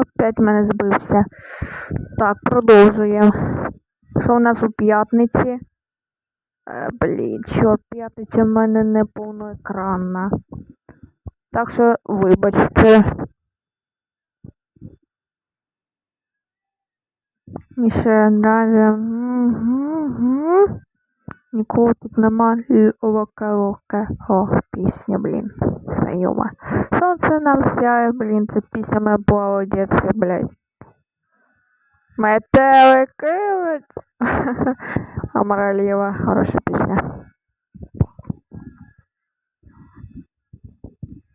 опять мене збився. Так, продовжуємо. Що у нас у п'ятниці? Е, блін, чорт, п'ятниця в мене не повноекранна. Так що, вибачте. І ще далі. Нікого тут нема. Локе-локе. О, пісня, блін. Знайома. Сонце нам сяє, блін, це пісня моя була у дітстві, блядь. Метелики. Амаралієва, хороша пісня.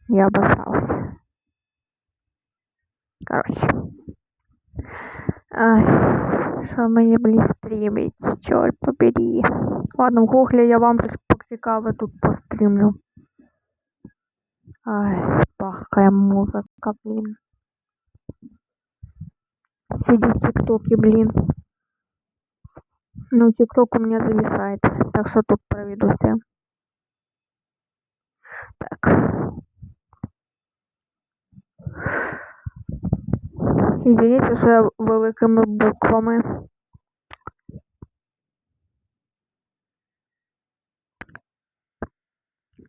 Я обосрався. Короче. Що мені, блін, стрімить, чорт побери. Ладно, в гуглі я вам щось поцікаве тут пострімлю. Ай, пахкая музыка, блин. Сиди в ТикТоке, блин. Ну, ТикТок у меня зависает, так что тут проведу все. Так. Извините, що я великими буквами.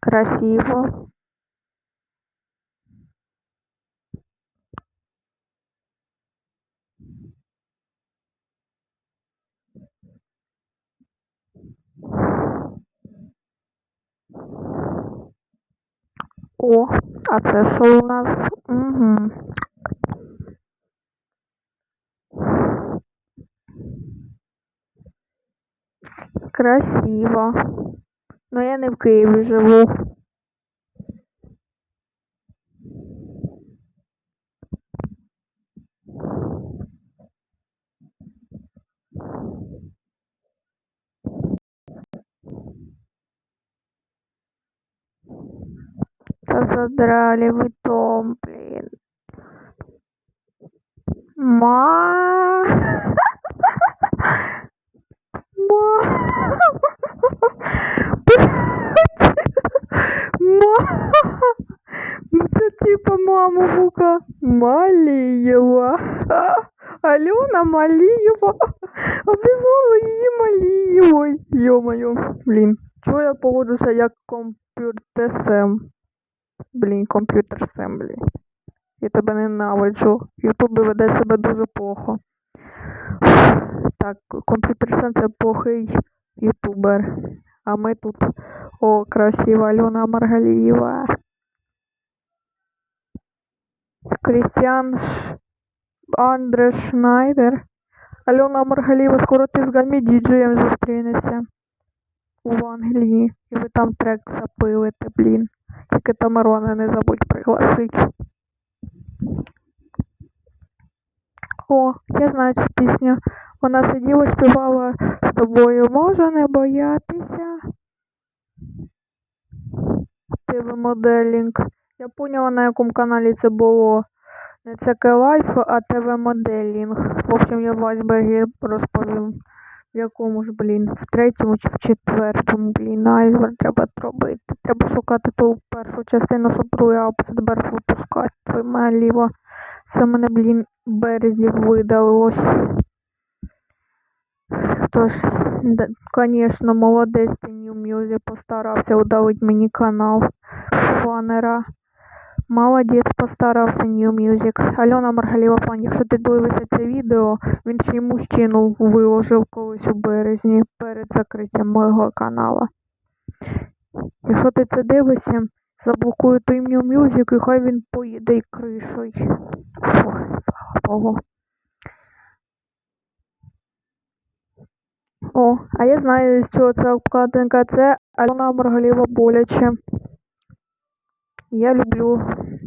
Красиво. О, а це що у нас? Угу. Красиво. Но я не в Києві живу. Да задрали вы дом, блин. Ма. Ма. Ма. Це типа мама мука Малієва. Альона Малієва. Обізвала її Малієвою. Йо-моє. Блін. Чого я поводжуся як комп'ютер-сем? Блін, комп'ютер сем, блін. Я тебе ненавиджу. Ютуб веде себе дуже плохо. Так, комп'ютер сем це плохий ютубер. А ми тут. О, красива Альона Маргалієва. Крістіан Ш... Андре Шнайдер. Альона Маргалієва, скоро ти з гамі діджеєм зустрінешся. У Англії. І ви там трек запилите, блін. Тільки Тамарона не забудь пригласити. О, я знаю цю пісню. Вона сиділа, співала з тобою. Може не боятися. ТВ моделінг. Я поняла, на якому каналі це було. Не ЦК Лайф, а ТВ моделінг. В общем, я в Айсбергі розповім. В ж, блін, в третьому чи в четвертому, блін, айсберг треба робити. Треба шукати ту першу частину, щоб другий айсберг випускати. Твоя моя ліва. Це мене, блін, в березні видалось. Хто ж, да, конечно, молодець ти New Music постарався удалить мені канал фанера. Молодець постарався New Music. Альона Маргалєва фан, якщо ти дивишся це відео, він ще й мужчину виложив колись у березні перед закриттям мого канала. Якщо ти це дивишся, заблокую той New Music і хай він поїде й кришою. Фух, слава Богу. О, а я знаю, з чого це обкладинка. Це Альона Маргалєва боляче. Я люблю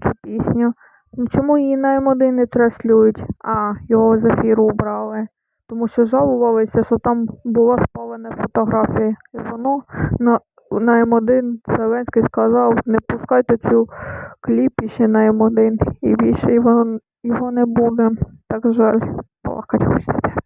цю пісню. Ну, Чому її на М1 не транслюють? А, його з ефіру убрали. Тому що жалувалися, що там була спалена фотографія. І воно на, на М1 Зеленський сказав, не пускайте цю кліп ще на М1. І більше його, його не буде. Так жаль, плакать хочеться.